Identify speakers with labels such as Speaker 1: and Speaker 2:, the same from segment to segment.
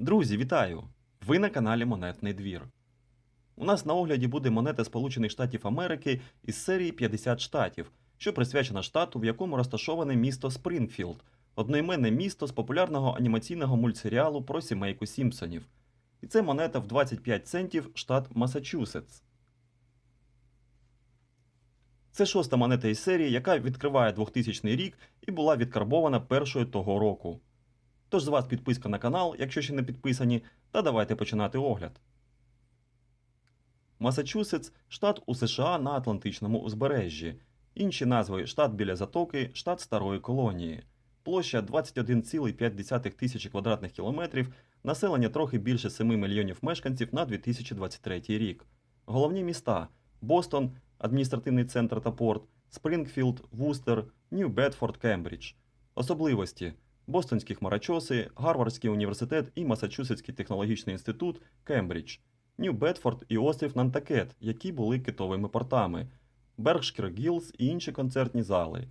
Speaker 1: Друзі, вітаю! Ви на каналі Монетний двір. У нас на огляді буде монета Сполучених Штатів Америки із серії 50 штатів, що присвячена штату, в якому розташоване місто Спрінгфілд, одноіменне місто з популярного анімаційного мультсеріалу про сімейку Сімпсонів. І це монета в 25 центів штат Масачусетс. Це шоста монета із серії, яка відкриває 2000 рік і була відкарбована першою того року. Тож з вас підписка на канал, якщо ще не підписані, та давайте починати огляд. Масачусетс штат у США на Атлантичному узбережжі. Інші назви штат біля затоки, штат старої колонії. Площа 21,5 тисячі квадратних кілометрів, населення трохи більше 7 мільйонів мешканців на 2023 рік. Головні міста Бостон, адміністративний центр та порт, Спрінгфілд, Вустер, Нью-Бедфорд, Кембридж. Особливості Бостонські хмарочоси, Гарвардський університет і Масачусетський технологічний інститут Кембридж, Нью-Бедфорд і острів Нантакет, які були китовими портами, Бергшкір Гілз і інші концертні зали,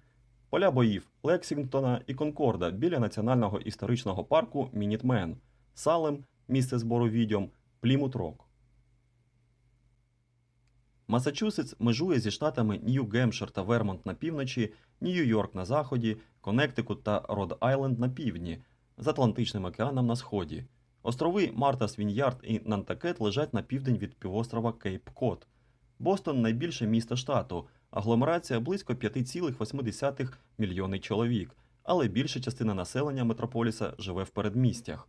Speaker 1: поля боїв Лексінгтона і Конкорда біля національного історичного парку Мінітмен, Салем, місце збору відьом, Плімут Рок. Масачусетс межує зі штатами Нью-Гемпшир та Вермонт на півночі, Нью-Йорк на заході, Коннектикут та Род-Айленд на півдні, з Атлантичним океаном на сході. Острови Мартас Віньярд і Нантакет лежать на південь від півострова Кейп Кот. Бостон найбільше місто штату, агломерація близько 5,8 мільйони чоловік, але більша частина населення метрополіса живе в передмістях.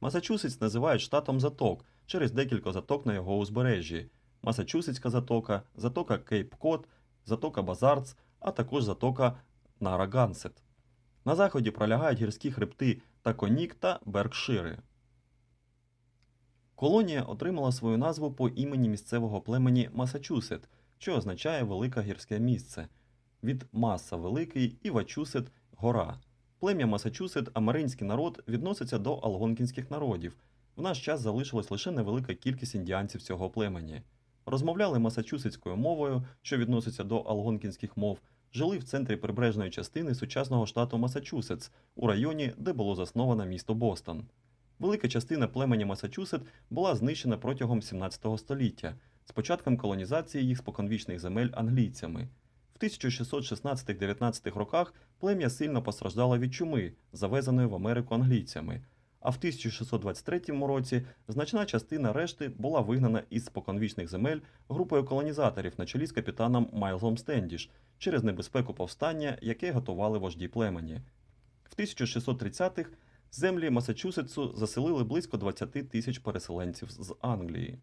Speaker 1: Масачусетс називають штатом заток через декілька заток на його узбережжі. Масачусетська затока, затока Кейп Кот, затока Базардс, а також затока Нарагансет. На заході пролягають гірські хребти Таконік та Беркшири. Колонія отримала свою назву по імені місцевого племені Масачусет, що означає велике гірське місце. Від Маса великий і Вачусет гора. Плем'я Масачусет, америнський народ, відноситься до алгонкінських народів. В наш час залишилась лише невелика кількість індіанців цього племені. Розмовляли масачусетською мовою, що відноситься до алгонкінських мов, жили в центрі прибережної частини сучасного штату Масачусетс, у районі, де було засновано місто Бостон. Велика частина племені Масачусет була знищена протягом 17 століття, з початком колонізації їх споконвічних земель англійцями. В 1616-19 роках плем'я сильно постраждало від чуми, завезеної в Америку англійцями. А в 1623 році значна частина решти була вигнана із споконвічних земель групою колонізаторів на чолі з капітаном Майлзом Стендіш через небезпеку повстання, яке готували вожді племені. В 1630-х землі Масачусетсу заселили близько 20 тисяч переселенців з Англії.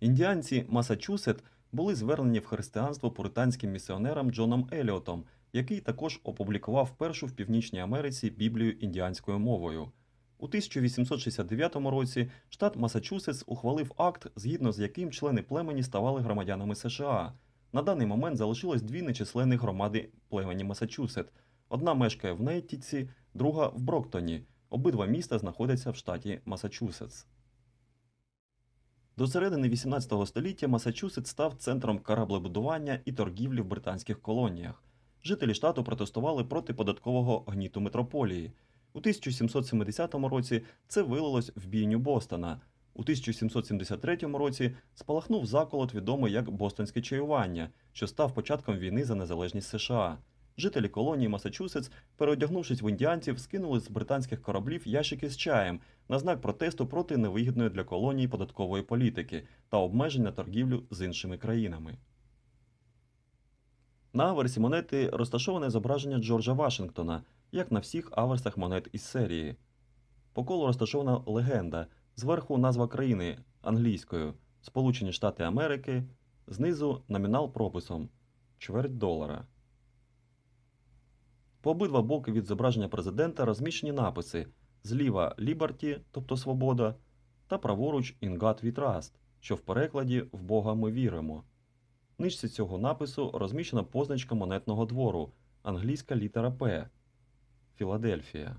Speaker 1: Індіанці Масачусет були звернені в християнство пуританським місіонером Джоном Еліотом, який також опублікував першу в Північній Америці Біблію індіанською мовою. У 1869 році штат Масачусетс ухвалив акт, згідно з яким члени племені ставали громадянами США. На даний момент залишилось дві нечисленні громади племені Масачусет. Одна мешкає в Нейттіці, друга в Броктоні. Обидва міста знаходяться в штаті Масачусетс. До середини 18 століття Масачусетс став центром кораблебудування і торгівлі в британських колоніях. Жителі штату протестували проти податкового гніту метрополії. У 1770 році це вилилось в бійню Бостона. У 1773 році спалахнув заколот, відомий як Бостонське чаювання, що став початком війни за незалежність США. Жителі колонії Масачусетс, переодягнувшись в індіанців, скинули з британських кораблів ящики з чаєм на знак протесту проти невигідної для колонії податкової політики та обмежень на торгівлю з іншими країнами. На аверсі монети розташоване зображення Джорджа Вашингтона, як на всіх аверсах монет із серії. По колу розташована легенда, зверху назва країни англійською Сполучені Штати Америки, знизу номінал прописом чверть долара. По обидва боки від зображення президента розміщені написи зліва Liberty, тобто свобода, та праворуч In God We що в перекладі В Бога ми віримо. Нижче цього напису розміщена позначка монетного двору, англійська літера П. Філадельфія.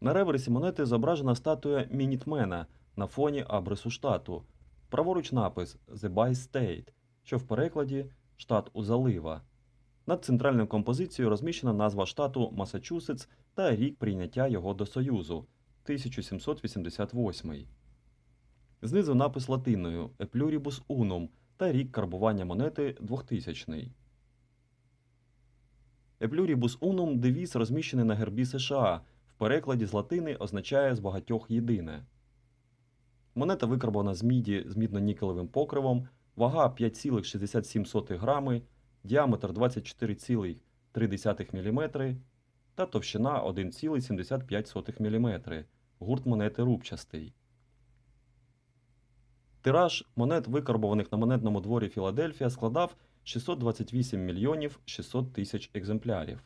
Speaker 1: На реверсі монети зображена статуя Мінітмена на фоні абрису штату. Праворуч напис The By State, що в перекладі Штат у залива. Над центральною композицією розміщена назва штату Масачусетс та рік прийняття його до Союзу 1788. Знизу напис латиною pluribus unum та рік карбування монети 2000. E pluribus unum – девіз, розміщений на гербі США. В перекладі з латини означає з багатьох єдине. Монета викарбована з міді з мідно-нікелевим покривом, вага 5,67 грами, діаметр 24,3 мм та товщина 1,75 мм. Гурт монети рубчастий. Тираж монет, викарбованих на монетному дворі Філадельфія, складав 628 мільйонів 600 тисяч екземплярів.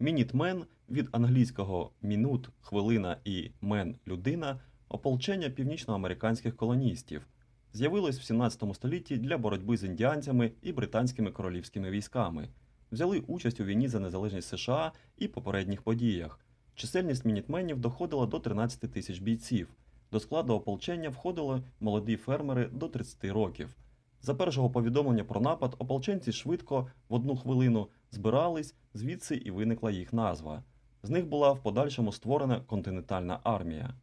Speaker 1: Мінітмен від англійського мінут хвилина і мен людина ополчення північноамериканських колоністів з'явилось в 17 столітті для боротьби з індіанцями і британськими королівськими військами. Взяли участь у війні за незалежність США і попередніх подіях. Чисельність мінітменів доходила до 13 тисяч бійців. До складу ополчення входили молоді фермери до 30 років. За першого повідомлення про напад ополченці швидко в одну хвилину збирались, звідси і виникла їх назва. З них була в подальшому створена континентальна армія.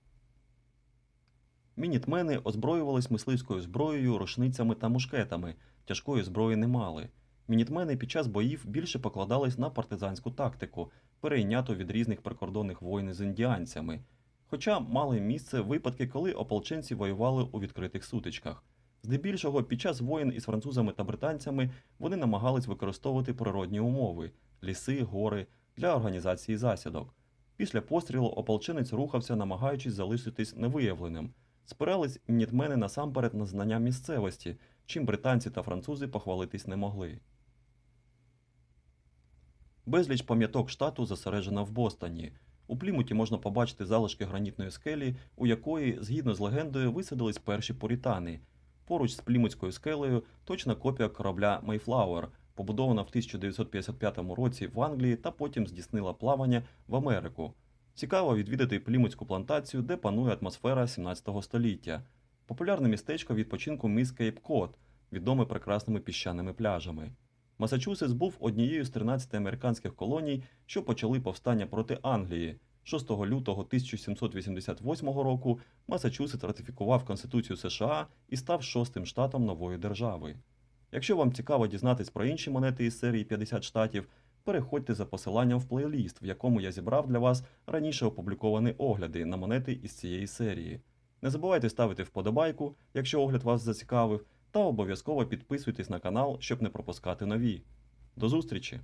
Speaker 1: Мінітмени озброювались мисливською зброєю, рушницями та мушкетами, тяжкої зброї не мали. Мінітмени під час боїв більше покладались на партизанську тактику, перейняту від різних прикордонних воїн з індіанцями. Хоча мали місце випадки, коли ополченці воювали у відкритих сутичках. Здебільшого під час воєн із французами та британцями вони намагались використовувати природні умови ліси, гори для організації засідок. Після пострілу ополченець рухався, намагаючись залишитись невиявленим. Спирались мінітмени насамперед на знання місцевості, чим британці та французи похвалитись не могли. Безліч пам'яток штату зосереджена в Бостоні. У Плімуті можна побачити залишки гранітної скелі, у якої, згідно з легендою, висадились перші порітани. Поруч з Плімутською скелею точна копія корабля Mayflower, побудована в 1955 році в Англії та потім здійснила плавання в Америку. Цікаво відвідати Плімутську плантацію, де панує атмосфера 17 століття. Популярне містечко відпочинку міс Кейп Кот, відоме прекрасними піщаними пляжами. Масачусетс був однією з 13 американських колоній, що почали повстання проти Англії. 6 лютого 1788 року Масачусетс ратифікував Конституцію США і став шостим штатом нової держави. Якщо вам цікаво дізнатись про інші монети із серії 50 штатів, переходьте за посиланням в плейліст, в якому я зібрав для вас раніше опубліковані огляди на монети із цієї серії. Не забувайте ставити вподобайку, якщо огляд вас зацікавив, та обов'язково підписуйтесь на канал, щоб не пропускати нові. До зустрічі!